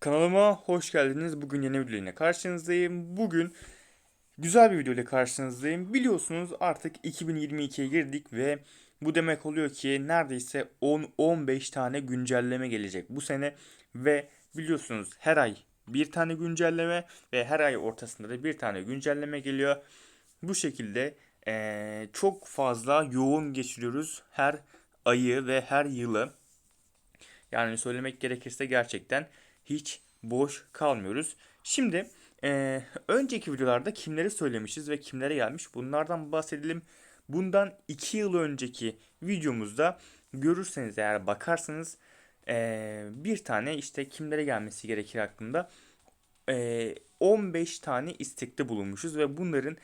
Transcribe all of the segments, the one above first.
Kanalıma hoş geldiniz. Bugün yeni video ile karşınızdayım. Bugün güzel bir video ile karşınızdayım. Biliyorsunuz artık 2022'ye girdik ve bu demek oluyor ki neredeyse 10-15 tane güncelleme gelecek bu sene ve biliyorsunuz her ay bir tane güncelleme ve her ay ortasında da bir tane güncelleme geliyor. Bu şekilde eee, çok fazla yoğun geçiriyoruz her ayı ve her yılı. Yani söylemek gerekirse gerçekten hiç boş kalmıyoruz. Şimdi eee, önceki videolarda kimleri söylemişiz ve kimlere gelmiş bunlardan bahsedelim. Bundan 2 yıl önceki videomuzda görürseniz eğer bakarsanız eee, bir tane işte kimlere gelmesi gerekir hakkında eee, 15 tane istekte bulunmuşuz ve bunların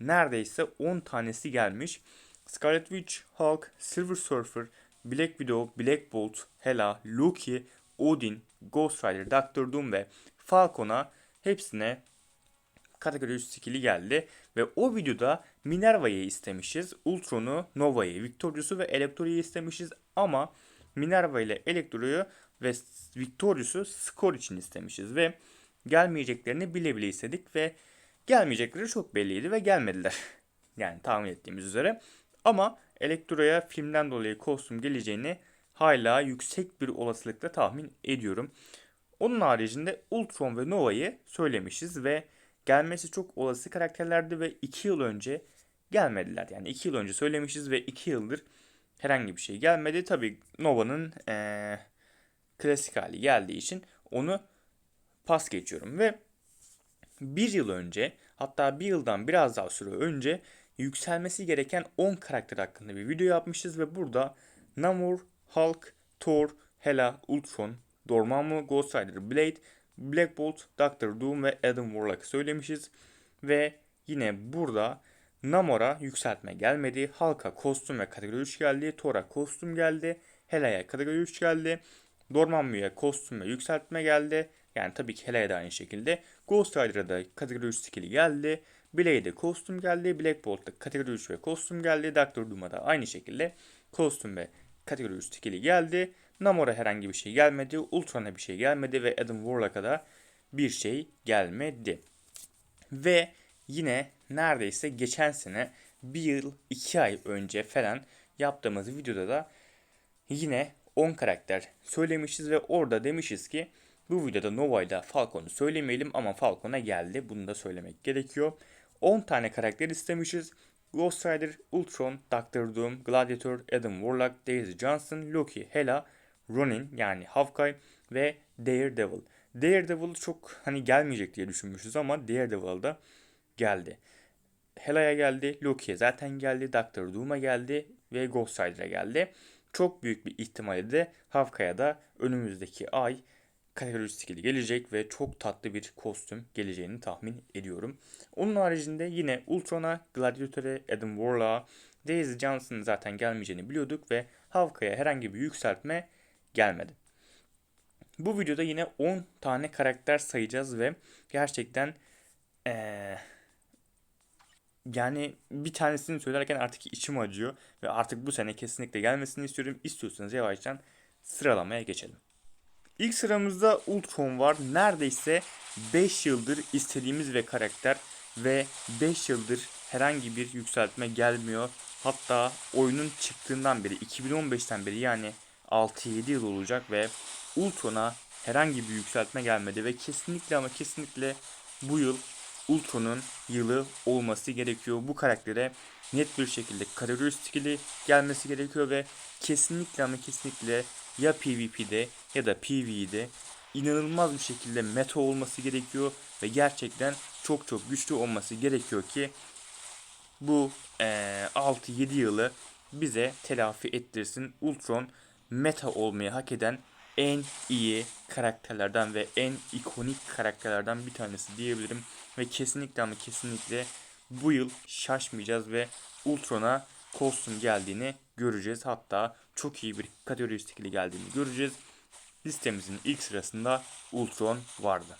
neredeyse 10 tanesi gelmiş. Scarlet Witch, Hulk, Silver Surfer, Black Widow, Black Bolt, Hela, Loki, Odin, Ghost Rider, Doctor Doom ve Falcon'a hepsine kategori 3 skill'i geldi. Ve o videoda Minerva'yı istemişiz. Ultron'u, Nova'yı, Victorius'u ve Electro'yu istemişiz. Ama Minerva ile Electro'yu ve Victorius'u skor için istemişiz. Ve gelmeyeceklerini bile bile istedik ve gelmeyecekleri çok belliydi ve gelmediler. Yani tahmin ettiğimiz üzere. Ama Elektro'ya filmden dolayı kostüm geleceğini hala yüksek bir olasılıkla tahmin ediyorum. Onun haricinde Ultron ve Nova'yı söylemişiz ve gelmesi çok olası karakterlerdi ve 2 yıl önce gelmediler. Yani 2 yıl önce söylemişiz ve 2 yıldır herhangi bir şey gelmedi. Tabii Nova'nın eee, klasik hali geldiği için onu pas geçiyorum ve bir yıl önce hatta bir yıldan biraz daha süre önce yükselmesi gereken 10 karakter hakkında bir video yapmışız ve burada Namor, Hulk, Thor, Hela, Ultron, Dormammu, Ghost Rider, Blade, Black Bolt, Doctor Doom ve Adam Warlock söylemişiz. Ve yine burada Namor'a yükseltme gelmedi. Hulk'a kostüm ve kategori 3 geldi. Thor'a kostüm geldi. Hela'ya kategori 3 geldi. Dormammu'ya kostüm ve yükseltme geldi. Yani tabii ki Hela'ya da aynı şekilde. Ghost Rider'a da kategori 3 skill'i geldi. Blade'e kostüm geldi. Black Bolt'ta kategori 3 ve kostüm geldi. Doctor Doom'a da aynı şekilde kostüm ve kategori 3 skill'i geldi. Namor'a herhangi bir şey gelmedi. Ultron'a bir şey gelmedi ve Adam Warlock'a da bir şey gelmedi. Ve yine neredeyse geçen sene bir yıl iki ay önce falan yaptığımız videoda da yine 10 karakter söylemişiz ve orada demişiz ki bu videoda Nova Falcon'u söylemeyelim ama Falcon'a geldi. Bunu da söylemek gerekiyor. 10 tane karakter istemişiz. Ghost Rider, Ultron, Doctor Doom, Gladiator, Adam Warlock, Daisy Johnson, Loki, Hela, Ronin yani Hawkeye ve Daredevil. Daredevil çok hani gelmeyecek diye düşünmüşüz ama Daredevil da geldi. Hela'ya geldi, Loki'ye zaten geldi, Doctor Doom'a geldi ve Ghost Rider'a geldi. Çok büyük bir ihtimalle de Hawkeye'ya da önümüzdeki ay kategori skill'i gelecek ve çok tatlı bir kostüm geleceğini tahmin ediyorum. Onun haricinde yine Ultron'a, Gladiator'e, Adam Warlock'a, Daisy Johnson'ın zaten gelmeyeceğini biliyorduk ve Hawkeye'ya herhangi bir yükseltme gelmedi. Bu videoda yine 10 tane karakter sayacağız ve gerçekten eee, yani bir tanesini söylerken artık içim acıyor ve artık bu sene kesinlikle gelmesini istiyorum. İstiyorsanız yavaştan sıralamaya geçelim. İlk sıramızda Ultron var. Neredeyse 5 yıldır istediğimiz ve karakter ve 5 yıldır herhangi bir yükseltme gelmiyor. Hatta oyunun çıktığından beri 2015'ten beri yani 6-7 yıl olacak ve Ultron'a herhangi bir yükseltme gelmedi ve kesinlikle ama kesinlikle bu yıl Ultron'un yılı olması gerekiyor. Bu karaktere net bir şekilde kategori skill'i gelmesi gerekiyor ve kesinlikle ama kesinlikle ya PvP'de ya da PvE'de inanılmaz bir şekilde meta olması gerekiyor ve gerçekten çok çok güçlü olması gerekiyor ki bu eee 6-7 yılı bize telafi ettirsin. Ultron meta olmayı hak eden en iyi karakterlerden ve en ikonik karakterlerden bir tanesi diyebilirim. Ve kesinlikle ama kesinlikle bu yıl şaşmayacağız ve Ultron'a kostüm geldiğini göreceğiz. Hatta çok iyi bir kategori skill'i geldiğini göreceğiz. Listemizin ilk sırasında Ultron vardı.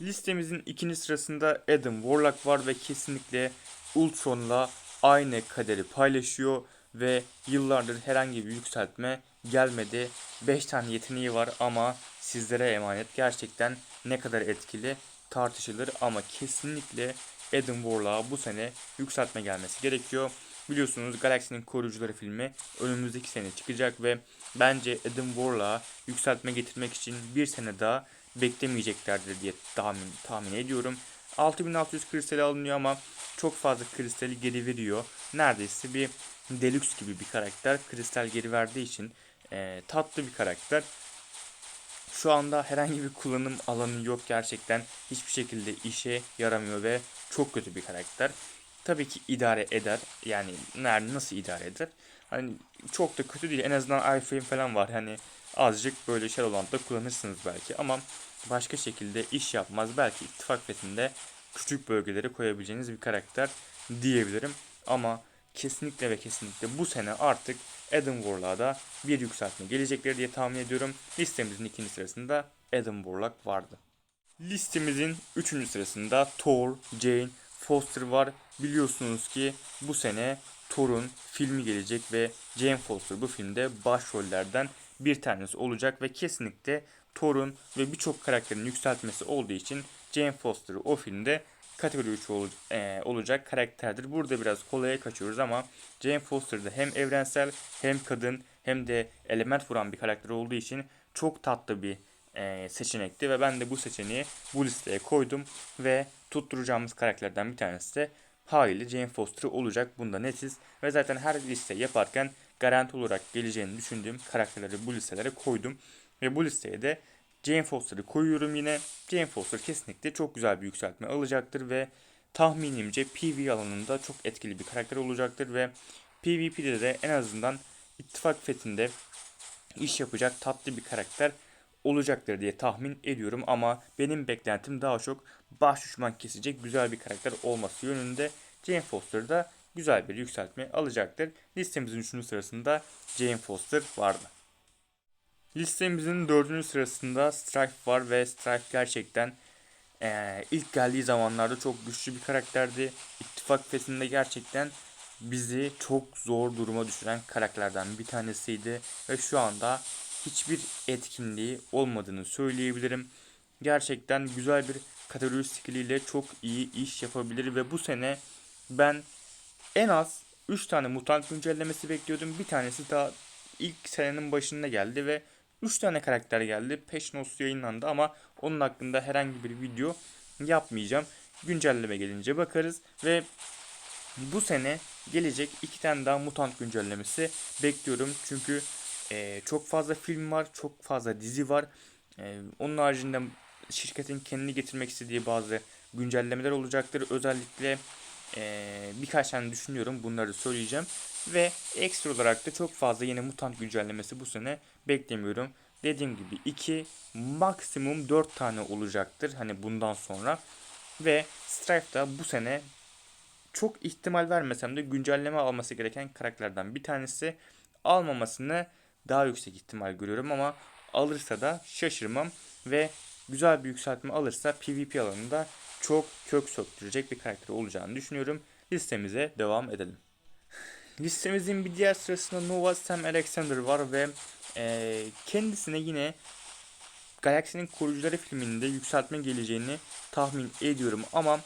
Listemizin ikinci sırasında Adam Warlock var ve kesinlikle Ultron'la aynı kaderi paylaşıyor ve yıllardır herhangi bir yükseltme gelmedi. 5 tane yeteneği var ama sizlere emanet. Gerçekten ne kadar etkili tartışılır ama kesinlikle Adam Warlock'a bu sene yükseltme gelmesi gerekiyor. Biliyorsunuz Galaxy'nin Koruyucuları filmi önümüzdeki sene çıkacak ve bence Adam Warlock'a yükseltme getirmek için bir sene daha beklemeyeceklerdir diye tahmin, tahmin ediyorum. 6600 kristali alınıyor ama çok fazla kristali geri veriyor. Neredeyse bir deluxe gibi bir karakter. Kristal geri verdiği için e, tatlı bir karakter. Şu anda herhangi bir kullanım alanı yok gerçekten. Hiçbir şekilde işe yaramıyor ve çok kötü bir karakter. Tabii ki idare eder. Yani nerede nasıl idare eder? Hani çok da kötü değil. En azından iframe falan var. Hani azıcık böyle Shadowland'da kullanırsınız belki ama başka şekilde iş yapmaz. Belki ittifak fethinde küçük bölgelere koyabileceğiniz bir karakter diyebilirim. Ama kesinlikle ve kesinlikle bu sene artık Adam Warlock'a da bir yükseltme gelecekler diye tahmin ediyorum. Listemizin ikinci sırasında Adam Warlock vardı. Listemizin üçüncü sırasında Thor, Jane, Foster var. Biliyorsunuz ki bu sene Thor'un filmi gelecek ve Jane Foster bu filmde başrollerden bir tanesi olacak ve kesinlikle Thor'un ve birçok karakterin yükseltmesi olduğu için Jane Foster o filmde kategori 3 ol, e, olacak karakterdir. Burada biraz kolaya kaçıyoruz ama Jane Foster'da hem evrensel hem kadın hem de element vuran bir karakter olduğu için çok tatlı bir e, seçenekti ve ben de bu seçeneği bu listeye koydum ve tutturacağımız karakterlerden bir tanesi de haliyle Jane Foster olacak. Bunda netiz ve zaten her liste yaparken garanti olarak geleceğini düşündüğüm karakterleri bu listelere koydum. Ve bu listeye de Jane Foster'ı koyuyorum yine. Jane Foster kesinlikle çok güzel bir yükseltme alacaktır ve tahminimce PvE alanında çok etkili bir karakter olacaktır ve PvP'de de en azından ittifak fethinde iş yapacak tatlı bir karakter olacaktır diye tahmin ediyorum ama benim beklentim daha çok baş düşman kesecek güzel bir karakter olması yönünde. Jane Foster da güzel bir yükseltme alacaktır. Listemizin 3. sırasında Jane Foster vardı. Listemizin 4. sırasında Strife var ve Strife gerçekten ee, ilk geldiği zamanlarda çok güçlü bir karakterdi. İttifak fethinde gerçekten bizi çok zor duruma düşüren karakterlerden bir tanesiydi ve şu anda hiçbir etkinliği olmadığını söyleyebilirim. Gerçekten güzel bir kategori skilliyle çok iyi iş yapabilir ve bu sene ben en az 3 tane mutant güncellemesi bekliyordum. Bir tanesi daha ilk senenin başında geldi ve 3 tane karakter geldi. Peşnos yayınlandı ama onun hakkında herhangi bir video yapmayacağım. Güncelleme gelince bakarız ve bu sene gelecek iki tane daha mutant güncellemesi bekliyorum. Çünkü e, çok fazla film var, çok fazla dizi var. E, onun haricinde şirketin kendini getirmek istediği bazı güncellemeler olacaktır. Özellikle e, birkaç tane düşünüyorum. Bunları söyleyeceğim. Ve ekstra olarak da çok fazla yeni mutant güncellemesi bu sene beklemiyorum. Dediğim gibi 2 maksimum 4 tane olacaktır. Hani bundan sonra. Ve Strife da bu sene çok ihtimal vermesem de güncelleme alması gereken karakterlerden bir tanesi. Almamasını daha yüksek ihtimal görüyorum ama alırsa da şaşırmam ve güzel bir yükseltme alırsa PvP alanında çok kök söktürecek bir karakter olacağını düşünüyorum. Listemize devam edelim. Listemizin bir diğer sırasında Nova Sam Alexander var ve e, kendisine yine Galaxy'nin Koruyucuları filminde yükseltme geleceğini tahmin ediyorum ama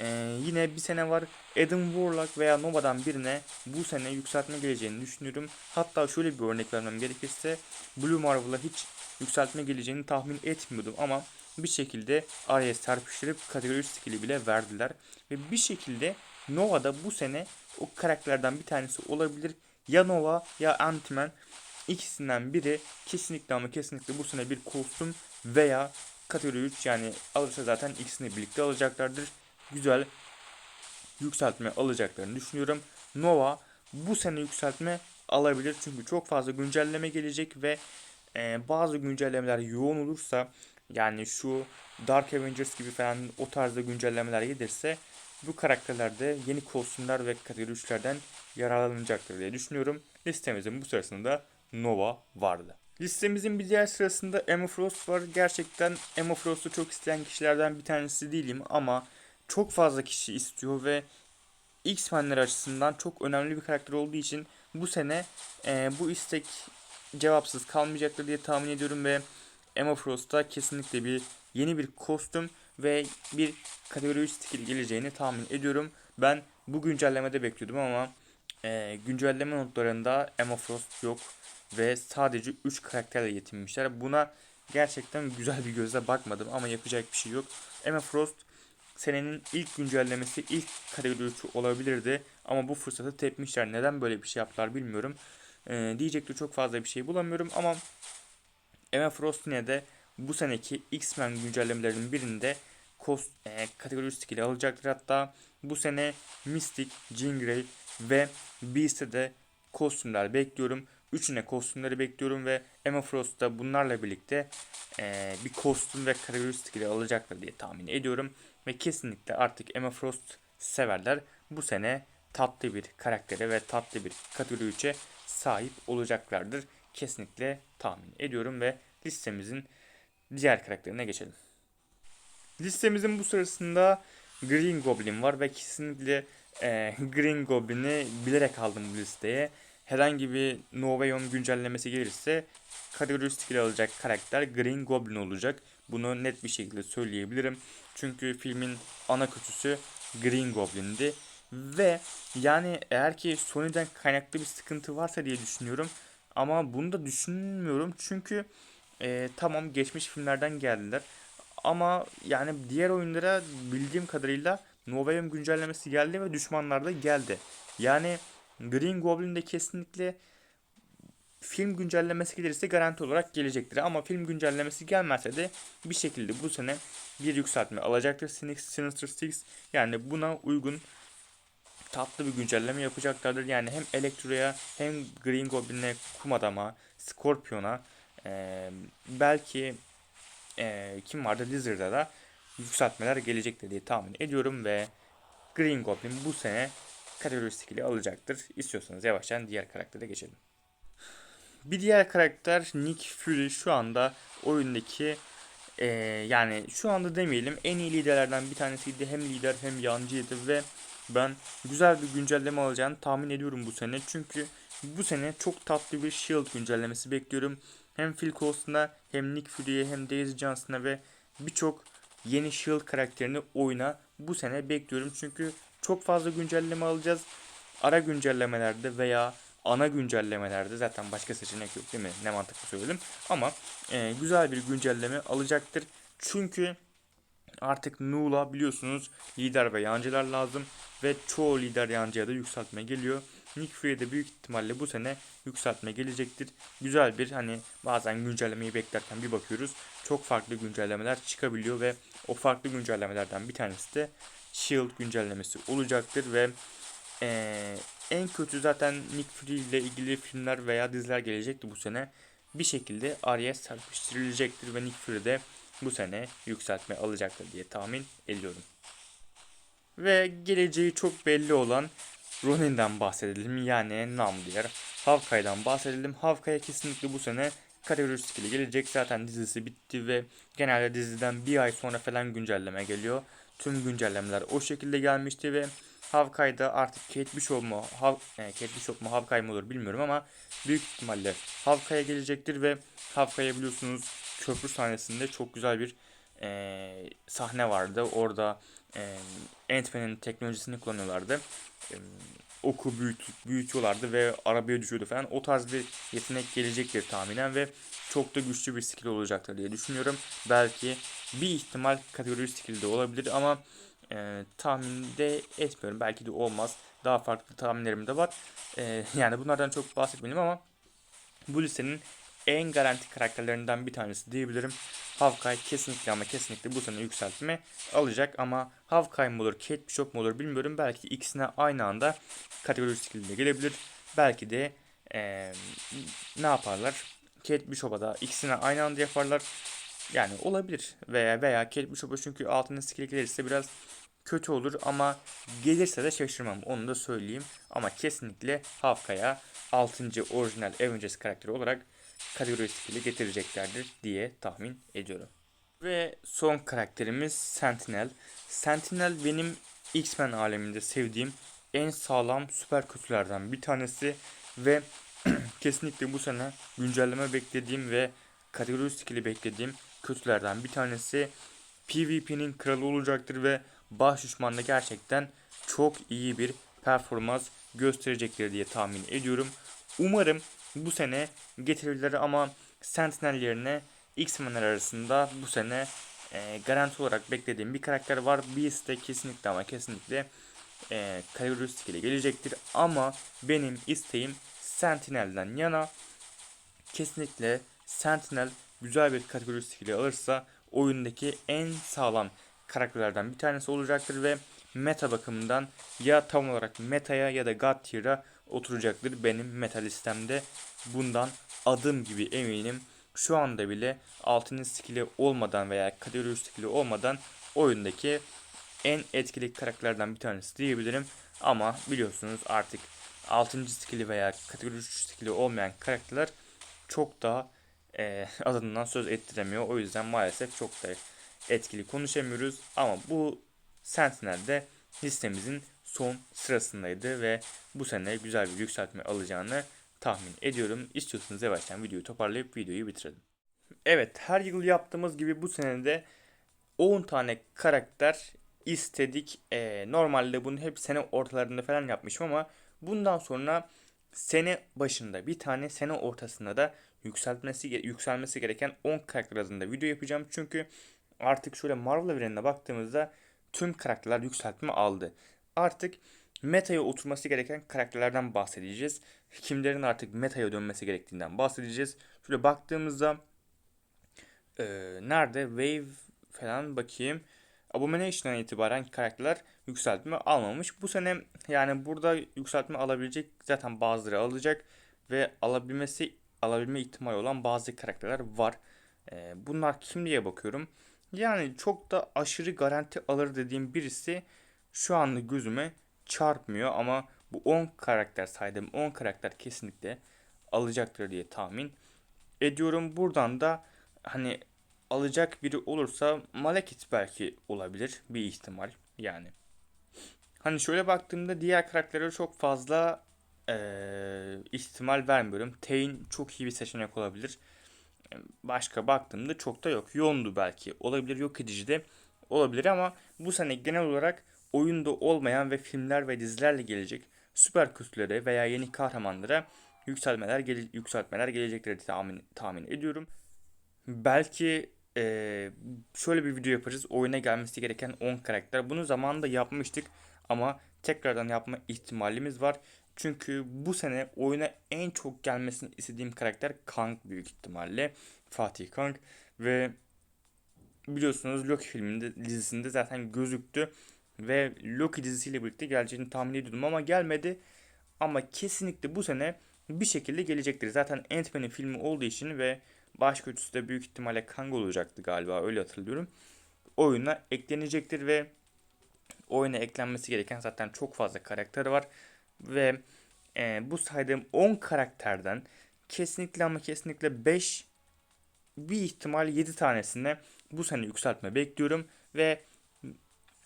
ee, yine bir sene var Adam Warlock veya Nova'dan birine bu sene yükseltme geleceğini düşünüyorum. Hatta şöyle bir örnek vermem gerekirse Blue Marvel'a hiç yükseltme geleceğini tahmin etmiyordum ama bir şekilde araya serpiştirip kategori 3 skill'i bile verdiler. Ve bir şekilde Nova'da bu sene o karakterlerden bir tanesi olabilir. Ya Nova ya Ant-Man ikisinden biri kesinlikle ama kesinlikle bu sene bir kostüm veya kategori 3 yani alırsa zaten ikisini birlikte alacaklardır güzel yükseltme alacaklarını düşünüyorum. Nova bu sene yükseltme alabilir çünkü çok fazla güncelleme gelecek ve e, bazı güncellemeler yoğun olursa yani şu Dark Avengers gibi falan o tarzda güncellemeler gelirse bu karakterlerde yeni kostümler ve kategori 3'lerden yararlanacaktır diye düşünüyorum. Listemizin bu sırasında Nova vardı. Listemizin bir diğer sırasında Emma Frost var. Gerçekten Emma Frost'u çok isteyen kişilerden bir tanesi değilim ama çok fazla kişi istiyor ve X-Men'ler açısından çok önemli bir karakter olduğu için bu sene e, bu istek cevapsız kalmayacaktır diye tahmin ediyorum ve Emma Frost'a kesinlikle bir yeni bir kostüm ve bir kategori 3 skill geleceğini tahmin ediyorum. Ben bu güncellemede bekliyordum ama e, güncelleme notlarında Emma Frost yok ve sadece 3 karakterle yetinmişler. Buna gerçekten güzel bir gözle bakmadım ama yapacak bir şey yok. Emma Frost senenin ilk güncellemesi ilk kategori 3 olabilirdi ama bu fırsatı tepmişler. Neden böyle bir şey yaptılar bilmiyorum. Ee, diyecek de çok fazla bir şey bulamıyorum ama Emma Frost yine de bu seneki X-Men güncellemelerinin birinde kost, e, kategori 3 skill'i alacaktır. Hatta bu sene Mystic, Jean Grey ve Beast'e de kostümler bekliyorum. Üçüne kostümleri bekliyorum ve Emma Frost da bunlarla birlikte e, bir kostüm ve kategori 3 skill'i alacaktır diye tahmin ediyorum. Ve kesinlikle artık Emma Frost severler bu sene tatlı bir karaktere ve tatlı bir kategori 3'e sahip olacaklardır. Kesinlikle tahmin ediyorum ve listemizin diğer karakterine geçelim. Listemizin bu sırasında Green Goblin var ve kesinlikle e, Green Goblin'i bilerek aldım bu listeye. Herhangi bir No Way Home güncellemesi gelirse kategori skill alacak karakter Green Goblin olacak. Bunu net bir şekilde söyleyebilirim. Çünkü filmin ana kötüsü Green Goblin'di. Ve yani eğer ki Sony'den kaynaklı bir sıkıntı varsa diye düşünüyorum. Ama bunu da düşünmüyorum çünkü e, tamam geçmiş filmlerden geldiler. Ama yani diğer oyunlara bildiğim kadarıyla No Way Home güncellemesi geldi ve düşmanlar da geldi. Yani Green Goblin de kesinlikle film güncellemesi gelirse garanti olarak gelecektir. Ama film güncellemesi gelmezse de bir şekilde bu sene bir yükseltme alacaktır Sinister Six. Yani buna uygun tatlı bir güncelleme yapacaklardır. Yani hem Elektro'ya hem Green Goblin'e, Kum Adam'a, Scorpion'a e, belki e, kim vardı Lizard'a da yükseltmeler gelecektir diye tahmin ediyorum ve Green Goblin bu sene kategori skill'i alacaktır. İstiyorsanız yavaştan diğer karaktere geçelim. Bir diğer karakter Nick Fury şu anda oyundaki e, yani şu anda demeyelim en iyi liderlerden bir tanesiydi. Hem lider hem yancıydı ve ben güzel bir güncelleme alacağını tahmin ediyorum bu sene. Çünkü bu sene çok tatlı bir Shield güncellemesi bekliyorum. Hem Phil Coulson'a hem Nick Fury'ye hem Daisy Johnson'a ve birçok yeni Shield karakterini oyuna bu sene bekliyorum. Çünkü çok fazla güncelleme alacağız. Ara güncellemelerde veya ana güncellemelerde zaten başka seçenek yok değil mi? Ne mantıklı söyledim. Ama e, güzel bir güncelleme alacaktır. Çünkü artık Nu'la biliyorsunuz lider ve yancılar lazım. Ve çoğu lider yancıya da yükseltme geliyor. Nick Fury'e de büyük ihtimalle bu sene yükseltme gelecektir. Güzel bir hani bazen güncellemeyi beklerken bir bakıyoruz. Çok farklı güncellemeler çıkabiliyor ve o farklı güncellemelerden bir tanesi de Shield güncellemesi olacaktır ve ee, en kötü zaten Nick Fury ile ilgili filmler veya diziler gelecekti bu sene. Bir şekilde araya serpiştirilecektir ve Nick Fury de bu sene yükseltme alacaktır diye tahmin ediyorum. Ve geleceği çok belli olan Ronin'den bahsedelim yani Namdiyer. Havkay'dan bahsedelim. Havkay'a kesinlikle bu sene kategori skill'i gelecek. Zaten dizisi bitti ve genelde diziden bir ay sonra falan güncelleme geliyor. Tüm güncellemeler o şekilde gelmişti ve Havkay'da artık Kate Bishop mu, Hav, yani e, Kate Bishop mu Havkay mı olur bilmiyorum ama büyük ihtimalle Havkay'a gelecektir ve Havkay'a biliyorsunuz köprü sahnesinde çok güzel bir e, sahne vardı. Orada e, Ant-Man'in teknolojisini kullanıyorlardı. E, oku büyüt, büyütüyorlardı ve arabaya düşüyordu falan. O tarz bir yetenek gelecektir tahminen ve çok da güçlü bir skill olacaktır diye düşünüyorum. Belki bir ihtimal kategori skill de olabilir ama e, tahminde etmiyorum. Belki de olmaz. Daha farklı tahminlerim de var. E, yani bunlardan çok bahsetmedim ama bu listenin en garanti karakterlerinden bir tanesi diyebilirim. Hawkeye kesinlikle ama kesinlikle bu sene yükseltme alacak ama Hawkeye mı olur, Kate Bishop mu olur bilmiyorum. Belki ikisine aynı anda kategori skillinde gelebilir. Belki de ee, ne yaparlar? Kate Bishop'a da ikisine aynı anda yaparlar. Yani olabilir. Veya veya Kate Bishop'a çünkü altına skill gelirse biraz kötü olur ama gelirse de şaşırmam onu da söyleyeyim. Ama kesinlikle Hawkeye'a 6. orijinal Avengers karakteri olarak kategori skill'i getireceklerdir diye tahmin ediyorum. Ve son karakterimiz Sentinel. Sentinel benim X-Men aleminde sevdiğim en sağlam süper kötülerden bir tanesi ve kesinlikle bu sene güncelleme beklediğim ve kategori beklediğim kötülerden bir tanesi. PvP'nin kralı olacaktır ve baş düşmanda gerçekten çok iyi bir performans gösterecektir diye tahmin ediyorum. Umarım bu sene getirirler ama Sentinel yerine X-Men'ler arasında bu sene e, garanti olarak beklediğim bir karakter var. Beast de kesinlikle ama kesinlikle e, kategoristik ile gelecektir. Ama benim isteğim Sentinel'den yana kesinlikle Sentinel güzel bir kategoristik ile alırsa oyundaki en sağlam karakterlerden bir tanesi olacaktır ve meta bakımından ya tam olarak metaya ya da God tier'a oturacaktır benim meta listemde. Bundan adım gibi eminim. Şu anda bile altının skill'i olmadan veya kategori skill'i olmadan oyundaki en etkili karakterlerden bir tanesi diyebilirim. Ama biliyorsunuz artık 6. skill'i veya kategori 3 skill'i olmayan karakterler çok daha e, adından söz ettiremiyor. O yüzden maalesef çok da etkili konuşamıyoruz. Ama bu Sentinel'de listemizin son sırasındaydı ve bu sene güzel bir yükseltme alacağını tahmin ediyorum. İstiyorsanız yavaştan videoyu toparlayıp videoyu bitirelim. Evet her yıl yaptığımız gibi bu sene de 10 tane karakter istedik. Ee, normalde bunu hep sene ortalarında falan yapmışım ama bundan sonra sene başında bir tane sene ortasında da yükseltmesi yükselmesi gereken 10 karakter adında video yapacağım. Çünkü artık şöyle Marvel evrenine baktığımızda tüm karakterler yükseltme aldı. Artık metaya oturması gereken karakterlerden bahsedeceğiz. Kimlerin artık metaya dönmesi gerektiğinden bahsedeceğiz. Şöyle baktığımızda e, nerede Wave falan bakayım. Abomination'dan itibaren karakterler yükseltme almamış. Bu sene yani burada yükseltme alabilecek zaten bazıları alacak ve alabilmesi alabilme ihtimali olan bazı karakterler var. E, bunlar kim diye bakıyorum. Yani çok da aşırı garanti alır dediğim birisi şu anda gözüme çarpmıyor ama bu 10 karakter saydığım 10 karakter kesinlikle alacaktır diye tahmin ediyorum. Buradan da hani alacak biri olursa Malekith belki olabilir bir ihtimal yani. Hani şöyle baktığımda diğer karakterlere çok fazla ee, ihtimal vermiyorum. Tain çok iyi bir seçenek olabilir. Başka baktığımda çok da yok. Yoğundu belki. Olabilir yok edici de olabilir ama bu sene genel olarak oyunda olmayan ve filmler ve dizilerle gelecek süper kötülere veya yeni kahramanlara yükselmeler gele, yükseltmeler gelecektir diye tahmin, tahmin ediyorum. Belki e, şöyle bir video yaparız. Oyuna gelmesi gereken 10 karakter. Bunu zamanında yapmıştık ama tekrardan yapma ihtimalimiz var. Çünkü bu sene oyuna en çok gelmesini istediğim karakter Kang büyük ihtimalle. Fatih Kang ve biliyorsunuz Loki filminde dizisinde zaten gözüktü ve Loki dizisiyle birlikte geleceğini tahmin ediyordum ama gelmedi. Ama kesinlikle bu sene bir şekilde gelecektir. Zaten Ant-Man'in filmi olduğu için ve baş kötüsü de büyük ihtimalle Kang olacaktı galiba öyle hatırlıyorum. Oyuna eklenecektir ve oyuna eklenmesi gereken zaten çok fazla karakter var. Ve e, bu saydığım 10 karakterden kesinlikle ama kesinlikle 5 bir ihtimal 7 tanesine bu sene yükseltme bekliyorum ve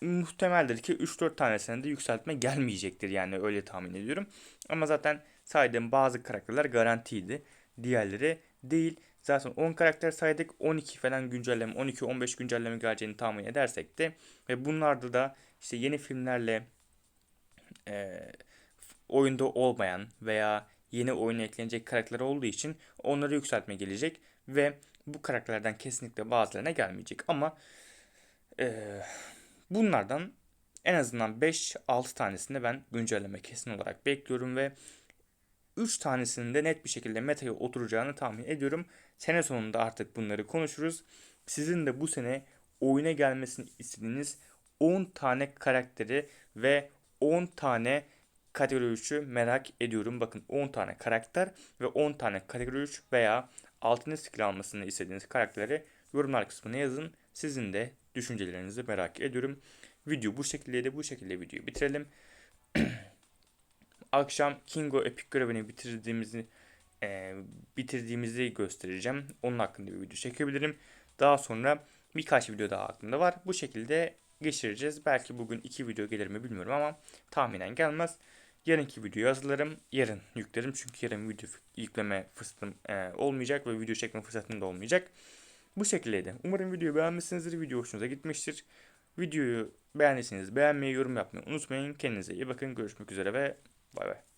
muhtemeldir ki 3-4 tanesine de yükseltme gelmeyecektir yani öyle tahmin ediyorum. Ama zaten saydığım bazı karakterler garantiydi. Diğerleri değil. Zaten 10 karakter saydık. 12 falan güncelleme, 12-15 güncelleme geleceğini tahmin edersek de ve bunlarda da işte yeni filmlerle e, oyunda olmayan veya yeni oyuna eklenecek karakterler olduğu için onları yükseltme gelecek ve bu karakterlerden kesinlikle bazılarına gelmeyecek ama e, bunlardan en azından 5-6 tanesini ben güncelleme kesin olarak bekliyorum ve 3 tanesinin de net bir şekilde metaya oturacağını tahmin ediyorum. Sene sonunda artık bunları konuşuruz. Sizin de bu sene oyuna gelmesini istediğiniz 10 tane karakteri ve 10 tane kategori 3'ü merak ediyorum. Bakın 10 tane karakter ve 10 tane kategori 3 veya altını skill almasını istediğiniz karakterleri yorumlar kısmına yazın. Sizin de düşüncelerinizi merak ediyorum. Video bu şekilde de bu şekilde videoyu bitirelim. Akşam Kingo Epic görevini bitirdiğimizi e, bitirdiğimizi göstereceğim. Onun hakkında bir video çekebilirim. Daha sonra birkaç video daha aklımda var. Bu şekilde geçireceğiz. Belki bugün iki video gelir mi bilmiyorum ama tahminen gelmez. Yarınki videoyu hazırlarım. Yarın yüklerim çünkü yarın video yükleme fırsatım e, olmayacak ve video çekme fırsatım da olmayacak. Bu şekildeydi. Umarım videoyu beğenmişsinizdir. Video hoşunuza gitmiştir. Videoyu beğendiyseniz beğenmeyi, yorum yapmayı unutmayın. Kendinize iyi bakın. Görüşmek üzere ve bay bay.